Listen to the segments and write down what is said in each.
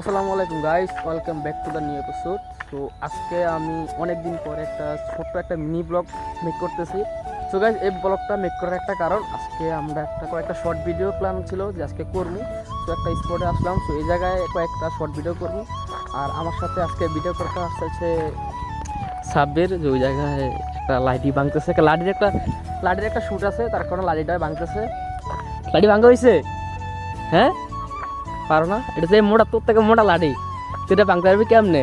আসসালামু আলাইকুম guys welcome back to the new episode তো আজকে আমি অনেক দিন পরে একটা ছোট্ট একটা মিনি ব্লগ মেক করতেছি। সো গাইস এই ব্লগটা মেক করার একটা কারণ, আজকে আমরা একটা কয়েকটা শর্ট ভিডিও প্ল্যান ছিল যে আজকে করব। তো একটা স্পটে আসলাম। তো এই জায়গায় কয়েকটা শর্ট ভিডিও করব। আর আমার সাথে আজকে ভিডিও করতে আসতে হচ্ছে যে ওই জায়গায় একটা লাইটি ভাঙতেছে। একটা লাঠির একটা লাঠির একটা শ্যুট আছে, তার কারণে লাঠিটা ভাঙতেছে। লাঠি ভাঙা হয়েছে? হ্যাঁ? পারো না? এটা যে মোটা তোর থেকে মোটা লাঠি তুই এটা ভাঙতে পারবি কেমনে?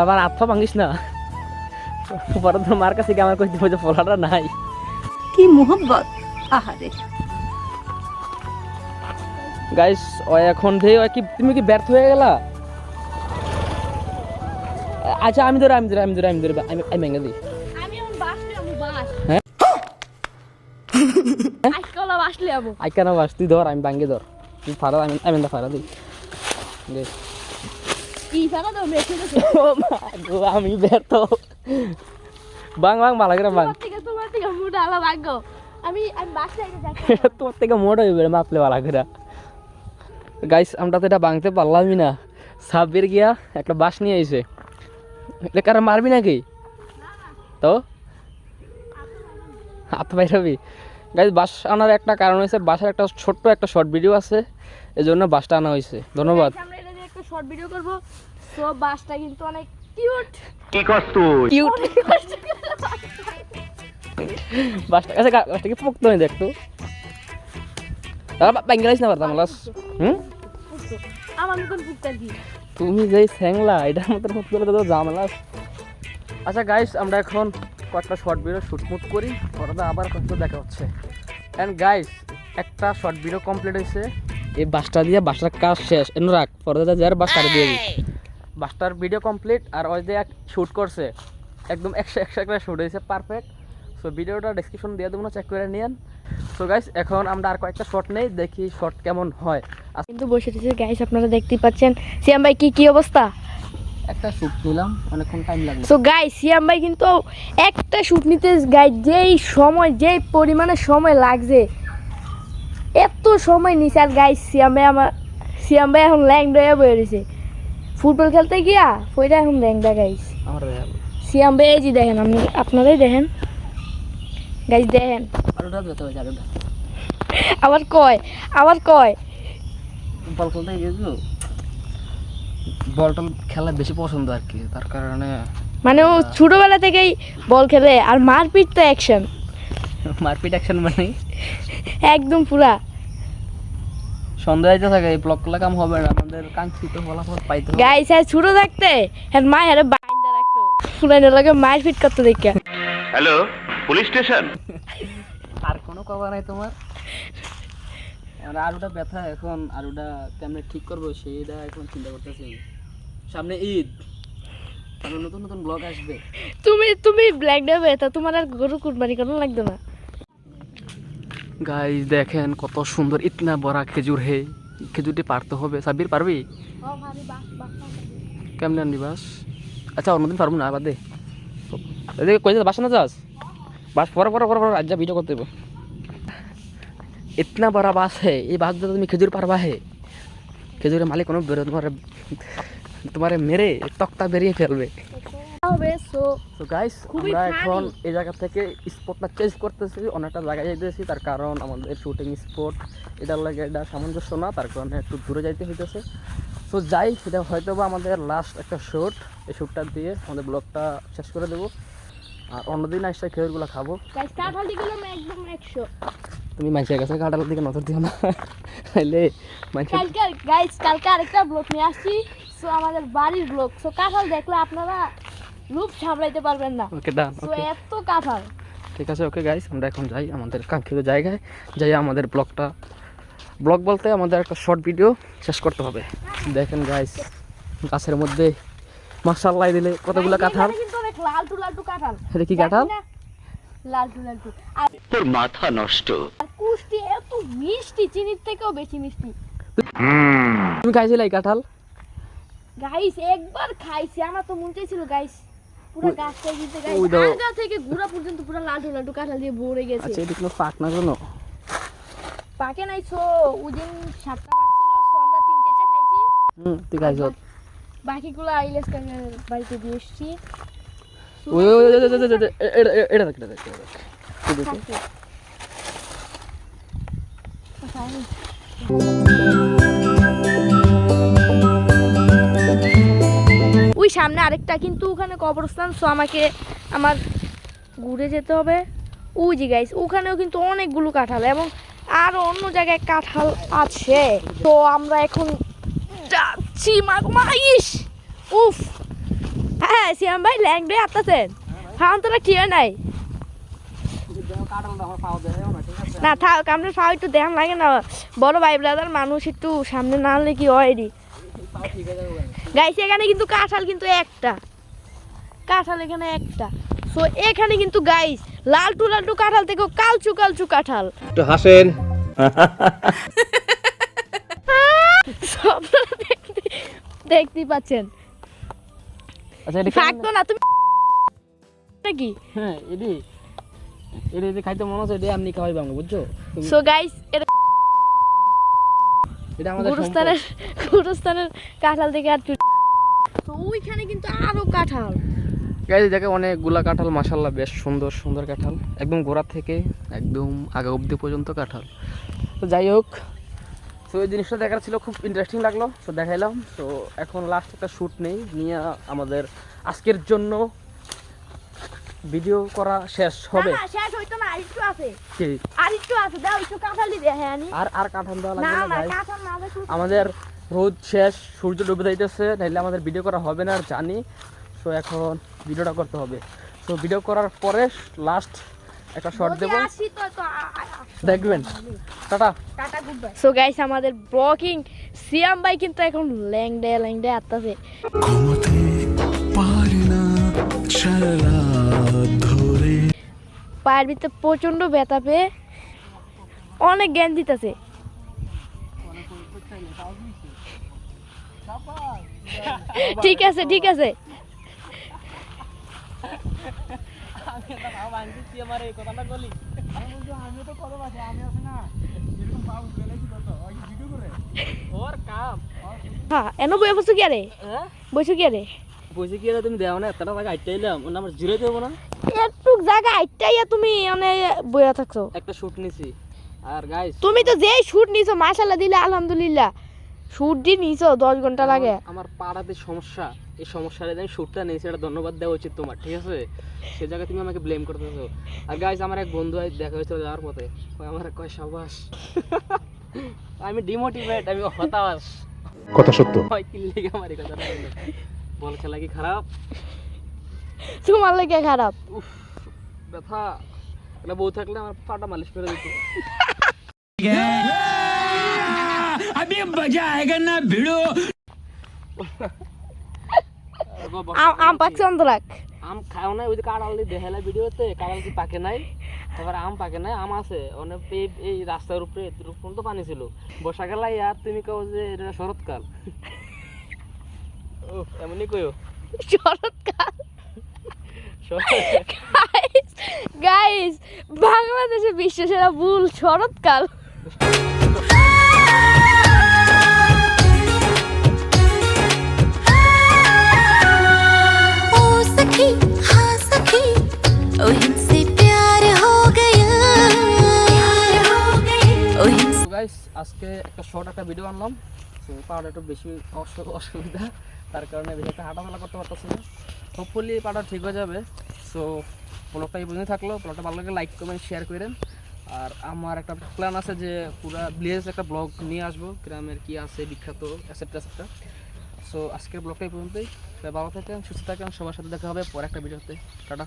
আবার আত্মা ভাঙিস না? পরে তো মার কাছে আমার কইতে বলছে ফলাটা নাই। কি মোহব্বত আহারে। গাইস ও এখন ও কি তুমি কি ব্যর্থ হয়ে গেলা? আচ্ছা আমি ধরে আমি ধরে আমি ধরে আমি ধরে আমি আমি ভেঙে দিই। আমি এখন আমি বাস। হ্যাঁ? আজকাল বাসলে যাব। আইকানা বাস তুই ধর আমি ভাঙ্গে ধর। তুই ফাড়া আমি আমি দা ফাড়া দিই। দে। কি ফেলা তো মেখে তো ও মা গো, আমি ব্যর্থ। বাং বাং ভালো করে বাং। তোমার থেকে তোমার থেকে মোটা আলা ভাগ্য আমি আমি বাসলে আগে যাচ্ছি। তোর থেকে মোটা বেড়ে মাপলে ভালো করে। গাইস আমরা তো এটা ভাঙতে পারলামই না। সাব্বির গিয়া একটা বাস নিয়ে আইছে। এটা কারা মারবি নাকি? তো? হাত বাইরাবি গাইস বাস আনার একটা কারণ হয়েছে বাসের একটা ছোট্ট একটা শর্ট ভিডিও আছে এই জন্য বাসটা আনা হয়েছে। ধন্যবাদ। আমরা এটা একটা শর্ট ভিডিও করব। সো বাসটা কিন্তু অনেক কিউট কিউট বাসটা কাছে বাসটা কি পোক্ত হয়ে দেখতো না পারতাম লাস। হুম? আমার কি। তুমি যেই স্যাংলা এটার মতো হুট করে তো জামালাস আচ্ছা গাইস আমরা এখন কয়েকটা শর্ট ভিডিও শুটমুট করি পরে তো আবার কত দেখা হচ্ছে। অ্যান্ড গাইস একটা শর্ট ভিডিও কমপ্লিট হয়েছে। এই বাসটা দিয়ে বাসটার কাজ শেষ। এনে রাখ পরে যার বাস কাটে দিয়ে দিই বাসটার ভিডিও কমপ্লিট আর ওই যে শ্যুট করছে। একদম একশো একশো একটা শ্যুট হয়েছে পারফেক্ট সো ভিডিওটা ডিসক্রিপশন দিয়ে দেবো না চেক করে নিয়েন। সো গাইস এখন আমরা আর কয়েকটা শর্ট নেই দেখি শর্ট কেমন হয়। আর কিন্তু বসে গাইস আপনারা দেখতেই পাচ্ছেন। সিয়াম ভাই কি কি অবস্থা? একটা শ্যুট নিলাম অনেকক্ষণ টাইম লাগবে সো গাই সিয়াম ভাই কিন্তু একটা নিতে গাই যেই সময় যেই পরিমাণে সময় লাগছে এত সময় নিছে। আর গাই সিয়াম ভাই আমার সিয়াম ভাই এখন ল্যাংডা হয়ে ফুটবল খেলতে গিয়া ওইটা এখন ল্যাংডা গাইস সিয়াম ভাই এই যে দেখেন আপনি আপনারাই দেখেন। গাইস দেখেন। আবার কয় আবার কয়। বল খেলতে বল টল খেলা বেশি পছন্দ আর কি তার কারণে মানে ও ছোটবেলা থেকেই বল খেলে আর মারপিট তো অ্যাকশন মারপিট অ্যাকশন মানে একদম পুরা। সন্ধ্যা যাইতে থাকে এই ব্লক কাম হবে না আমাদের কাঙ্ক্ষিত ফলাফল পাইতে হবে। গাইস আর ছোট থাকতে হ্যাঁ মা হ্যাঁ বাইন্দা রাখতো। পুরানো লাগে মায়ের ফিট করতে দেখে। Hello police station? আর কোনো কভার নাই তোমার? আমার আরুটা ব্যথা এখন আরুটা কেমনে ঠিক করব সেইটা এখন চিন্তা করতেছি। সামনে ঈদ নতুন নতুন ব্লগ আসবে। তুমি তুমি ব্ল্যাক দেবে তা তোমার আর গরু কুরবানি করানো লাগতো না। গাইস দেখেন কত সুন্দর ইতনা বড় খেজুর হে। খেজুরটি পারতে হবে। সাবির পারবি? কেমনে আনবি বাস? আচ্ছা অন্যদিন পারব না বাদে কই বাসা না যাস? বাস পরে পরে পরে পরে আজ যা ভিডিও করতে দেবো ইতনা বড় বাস হে এই বাস দিয়ে তুমি খেজুর পারবা হে খেজুরের মালিক কোনো বেরো তোমার তোমার মেরে তক্তা বেরিয়ে ফেলবে সো তো গাইস আমরা এখন এই জায়গা থেকে স্পটটা চেঞ্জ করতেছি অনেকটা জায়গায় যাইতেছি তার কারণ আমাদের শুটিং স্পট এটার লাগে এটা সামঞ্জস্য না তার কারণে একটু দূরে যাইতে হইতেছে। তো যাই সেটা হয়তো বা আমাদের লাস্ট একটা শ্যুট এই শ্যুটটা দিয়ে আমাদের ব্লগটা শেষ করে দেবো। আর অন্যদিন আসছে খেয়েরগুলো খাব। গাইস কাঠাল দিগুলো একদম 100 তুমি মানুষের কাছে কাটালের দিকে নজর দিও না। মানুষের কালকে গাইস কালকে আরেকটা ব্লগ নিয়ে আসছি। সো আমাদের বাড়ির ব্লগ সো কাঁঠাল দেখলে আপনারা রূপ সামলাইতে পারবেন না। ওকে ডান সো এত কাঁঠাল। ঠিক আছে ওকে গাইস আমরা এখন যাই আমাদের কাঙ্ক্ষিত জায়গায়। যাই আমাদের ব্লগটা ব্লগ বলতে আমাদের একটা শর্ট ভিডিও শেষ করতে হবে। দেখেন গাইস গাছের মধ্যে মাসাল্লাই দিলে কতগুলো কাঁঠাল? লালটু লালটু কাঁঠাল। এটা কি কাঁঠাল? লালটু লালটু। তোর মাথা নষ্ট কুষ্টি এত মিষ্টি চিনির থেকেও বেশি মিষ্টি তুমি খাইছিলে এই কাঁঠাল গাইস একবার খাইছি আমার তো মন চাইছিল গাইস পুরো গাছটা দাও। আগা থেকে ঘুরা পর্যন্ত পুরো কাঁঠাল দিয়ে ভরে গেছে আচ্ছা এটা কোনো পাক না কোনো পাকে নাই সো ওই দিন সাতটা পাকছিল হুম তুই খাইছ বাকিগুলো আইলেস কাকার বাড়িতে দিয়ে এসছি ওই ওই ওই, ওই, ওই, ওই, ওই, এটা এটা এটা থাকে। ওই সামনে আরেকটা কিন্তু ওখানে কবরস্থান সো আমাকে আমার ঘুরে যেতে হবে। ওই যে গাইস ওখানেও কিন্তু অনেকগুলো কাঁঠাল এবং আরও অন্য জায়গায় কাঁঠাল আছে। তো আমরা এখন যাচ্ছি, মা গো উফ! হ্যাঁ সিয়াম ভাই ল্যাংডে আসতেছেন খাওয়ান তোরা হয় নাই? না থাক আমরা একটু দেখান লাগে না। বড় ভাই ব্রাদার মানুষ একটু সামনে না আনলে কি হয় রে? গাইছে এখানে কিন্তু কাঁঠাল কিন্তু একটা। কাঁঠাল এখানে একটা। সো এখানে কিন্তু গাইস লালটু লালটু কাঁঠাল থেকে কালচু কালচু কাঁঠাল। একটু হাসেন। দেখতে দেখতেই পাচ্ছেন। আচ্ছা এটা না তুমি নাকি? হ্যাঁ এডি। এটা যদি খাইতে মনে হচ্ছে এটা এমনি খাওয়াই বাংলা বুঝছ? সো গাইস এটা এটা আমাদের গুরুস্থানের গুরুস্থানের কাঁঠাল থেকে আর তো ওইখানে কিন্তু আরও কাঁঠাল। গাইজ দেখে অনেকগুলা কাঁঠাল মাসাল্লাহ বেশ সুন্দর সুন্দর কাঁঠাল। একদম গোড়া থেকে একদম আগা অবধি পর্যন্ত কাঁঠাল। তো যাই হোক তো এই জিনিসটা দেখার ছিল খুব ইন্টারেস্টিং লাগল। তো দেখাইলাম। তো এখন লাস্ট একটা শ্যুট নেই নিয়ে আমাদের আজকের জন্য ভিডিও করা শেষ হবে। না, শেষ হইতো না আরেকটু আছে। কি? আরেকটু আছে দাও একটু কাঁঠাল দিয়ে হ্যাঁ আনি। আর আর কাঁঠাল দেওয়া লাগবে না না কাঁঠাল না আমাদের রোদ শেষ সূর্য ডুবে যাইতেছে নাহলে আমাদের ভিডিও করা হবে না আর জানি। তো এখন ভিডিওটা করতে হবে। তো ভিডিও করার পরে লাস্ট একটা শর্ট দেবো। দেখবেন। টাটা। সো গাইস আমাদের ব্লকিং সিয়াম ভাই কিন্তু এখন ল্যাংডে ল্যাংডে আত্তাছে ঘুমোতে পারে না পায়ের ভিতরে প্রচণ্ড ব্যথা পেয়ে অনেক জ্ঞান দিতেছে। ঠিক আছে ঠিক আছে। হ্যাঁ এন বই বসু কি আরে? বসু কি আরে? বসে কি তুমি দেও না এতটা টাকা আইতে এলাম। ওর নাম্বার জিরো দেবো না? একটু জায়গা আইটাইয়া তুমি মানে বইয়া থাকছো। একটা শুট নিছি। আর গাইস তুমি তো যেই শুট নিছো মাশাল্লাহ দিলে আলহামদুলিল্লাহ। শুট দিয়ে নিছো দশ ঘণ্টা লাগে। আমার পাড়াতে সমস্যা। এই সমস্যাটা আমি শুটটা নেই সেটা ধন্যবাদ দেওয়া উচিত তোমার ঠিক আছে? সে জায়গায় তুমি আমাকে ব্লেম করতেছো। আর গাইস আমার এক বন্ধু আজ দেখা হয়েছিল যাওয়ার পথে। কয় আমার কয় সাবাস। আমি ডিমোটিভেট আমি হতাশ। কথা সত্য। হয় কি লেগে আমার এই কথাটা? বল খেলা কি খারাপ? তোমার লেগে খারাপ। উফ ব্যথা। একটা বউ থাকলে আমার পাটা মালিশ করে দিত। আম- আম পাকছে অন্তরাক আম খাও না ওই কাঁড়াল দিয়ে দেখালা ভিডিওতে কাঁড়াল কি পাকে নাই? তারপরে আম পাকে নাই আম আছে। অনেক এই এই রাস্তার উপরে এতটুকু পর্যন্ত পানি ছিল। বর্ষাকালে আর তুমি কও যে এটা শরৎকাল। বাংলাদেশে এমনই কইও। গাইস বাংলাদেশে ভুল শরৎকাল আজকে একটা শর্ট একটা ভিডিও আনলাম। পাওয়াটা একটু বেশি অসুবিধা। তার কারণে বেশি একটা হাঁটাচলা করতে পারতেছি না। হোপফুলি পাটা ঠিক হয়ে যাবে। সো ব্লগটা এই পর্যন্ত থাকল। ব্লগটা ভালো লাগলে লাইক কমেন্ট শেয়ার করেন। আর আমার একটা প্ল্যান আছে যে পুরো ভিলেজ একটা ব্লগ নিয়ে আসব। গ্রামের কি আছে, বিখ্যাত অ্যাসেপ্টা অ্যাসেপ্টা সো আজকের ব্লগটা এই পর্যন্তই। ভালো থাকেন, সুস্থ থাকেন। সবার সাথে দেখা হবে পরে একটা ভিডিওতে। টাটা।